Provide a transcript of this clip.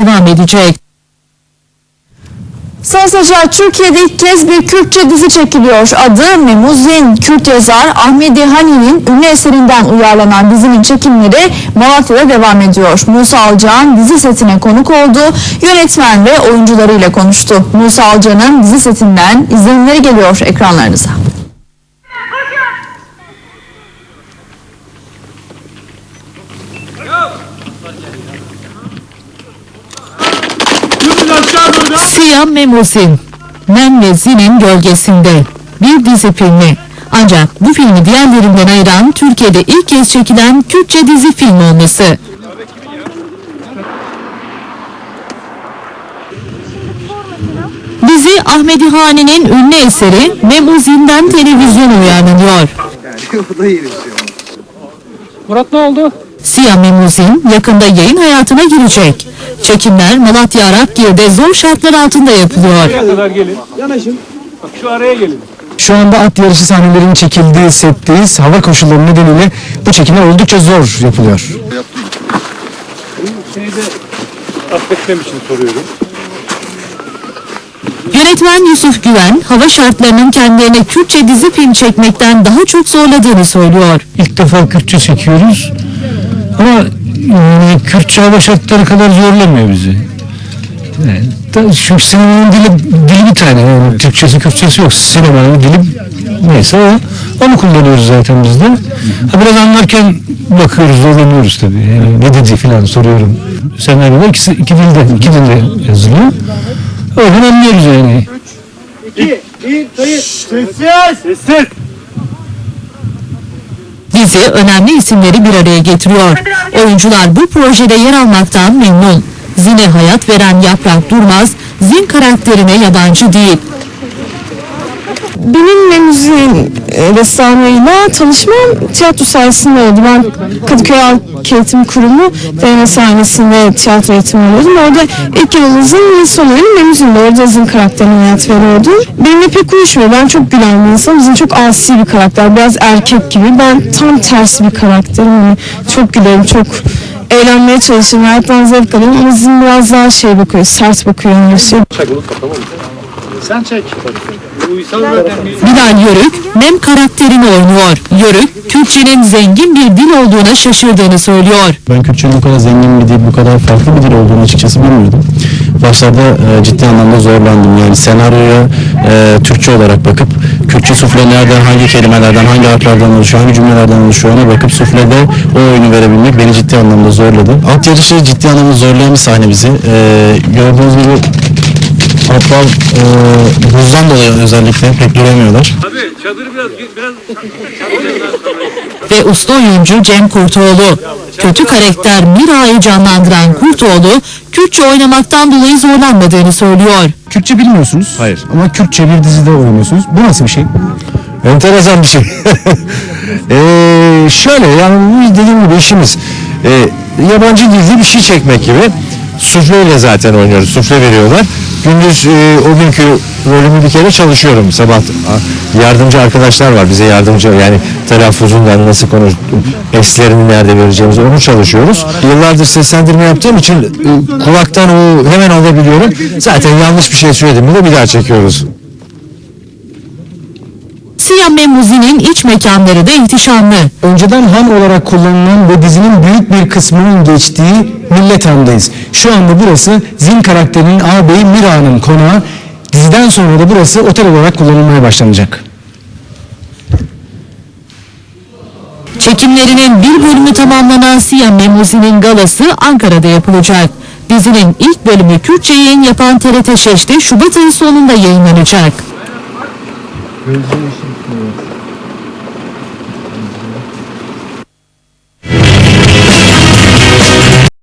devam edecek. Sayın Türkiye'de ilk kez bir Kürtçe dizi çekiliyor. Adı Memuzin. Kürt yazar Ahmedi Hani'nin ünlü eserinden uyarlanan dizinin çekimleri Malatya'da devam ediyor. Musa Alcan dizi setine konuk oldu. Yönetmen ve oyuncularıyla konuştu. Musa Alcan'ın dizi setinden izlenimleri geliyor ekranlarınıza. Siyam Memusin, Men ve Zin'in gölgesinde bir dizi filmi. Ancak bu filmi diğerlerinden ayıran Türkiye'de ilk kez çekilen Kürtçe dizi film olması. Dizi Ahmedi Hani'nin ünlü eseri Memuzin'den televizyona uyarlanıyor. Murat ne oldu? Siyah Memuzin yakında yayın hayatına girecek. Çekimler Malatya Arapgir'de zor şartlar altında yapılıyor. Buraya kadar gelin. Yanaşın. Bak şu araya gelin. Şu anda at yarışı sahnelerinin çekildiği setteyiz. Hava koşulları nedeniyle bu çekimler oldukça zor yapılıyor. Şeyde affetmem için soruyorum. Yönetmen Yusuf Güven, hava şartlarının kendilerine Kürtçe dizi film çekmekten daha çok zorladığını söylüyor. İlk defa Kürtçe çekiyoruz. Ama yani Kürtçe hava şartları kadar zorlamıyor bizi. Yani, da- çünkü sinemanın dili, dili bir tane. Yani Türkçesi, Kürtçesi yok. Sinemanın dili neyse o. Onu kullanıyoruz zaten biz de. Ha, biraz anlarken bakıyoruz, zorlanıyoruz tabii. Yani ne dedi falan soruyorum. Senaryoda ikisi, iki dilde, iki dilde yazılıyor. Oradan anlıyoruz yani. Dizi önemli isimleri bir araya getiriyor. Oyuncular bu projede yer almaktan memnun. Zine hayat veren Yaprak Durmaz, Zin karakterine yabancı değil. Benim ve müziğin e, ressamıyla tanışmam tiyatro sayesinde oldu. Ben Kadıköy Halk Eğitim Kurumu deneme sahnesinde tiyatro eğitimi alıyordum. Orada ilk yılımızın son oyunu Memüzün'de. Orada Zin karakterine hayat veriyordum. Benimle pek uyuşmuyor. Ben çok gülen bir insanım. Zin çok asi bir karakter. Biraz erkek gibi. Ben tam tersi bir karakterim. Yani çok gülerim, çok eğlenmeye çalışırım. Hayattan zevk alıyorum. Ama Zin biraz daha şey bakıyor, sert bakıyor. Yani şey. Sen çek. Bir Bilal Yörük, Mem karakterini oynuyor. Yörük, Kürtçenin zengin bir dil olduğuna şaşırdığını söylüyor. Ben Kürtçenin bu kadar zengin bir dil, bu kadar farklı bir dil olduğunu açıkçası bilmiyordum. Başlarda e, ciddi anlamda zorlandım. Yani senaryoya e, Türkçe olarak bakıp Kürtçe suflelerden hangi kelimelerden, hangi harflerden oluşuyor, hangi cümlelerden oluşuyor ona bakıp suflede o oyunu verebilmek beni ciddi anlamda zorladı. Alt yarışı ciddi anlamda zorlayan bir sahne bizi. E, gördüğünüz gibi atlar e, buzdan dolayı özellikle pek duramıyorlar. Abi çadırı biraz biraz Ve usta oyuncu Cem Kurtoğlu. Kötü karakter Mira'yı canlandıran Kurtoğlu, Kürtçe oynamaktan dolayı zorlanmadığını söylüyor. Kürtçe bilmiyorsunuz. Hayır. Ama Kürtçe bir dizide oynuyorsunuz. Bu nasıl bir şey? Enteresan bir şey. Ee, şöyle yani bu dediğim gibi işimiz e, yabancı dilde bir şey çekmek gibi. Sufleyle zaten oynuyoruz. Sufle veriyorlar. Gündüz e, o günkü rolümü bir kere çalışıyorum. Sabah yardımcı arkadaşlar var bize yardımcı yani telaffuzundan nasıl konuş eslerini nerede vereceğimiz onu çalışıyoruz. Yıllardır seslendirme yaptığım için e, kulaktan o hemen alabiliyorum. Zaten yanlış bir şey söyledim mi de bir daha çekiyoruz. Siyah Memuzi'nin iç mekanları da ihtişamlı. Önceden han olarak kullanılan ve dizinin büyük bir kısmının geçtiği Millet Han'dayız. Şu anda burası Zin karakterinin ağabeyi Mira'nın konağı. Diziden sonra da burası otel olarak kullanılmaya başlanacak. Çekimlerinin bir bölümü tamamlanan Siyah Memuzi'nin galası Ankara'da yapılacak. Dizinin ilk bölümü Kürtçe yayın yapan TRT Şeş'te Şubat ayı sonunda yayınlanacak. Gözünü işin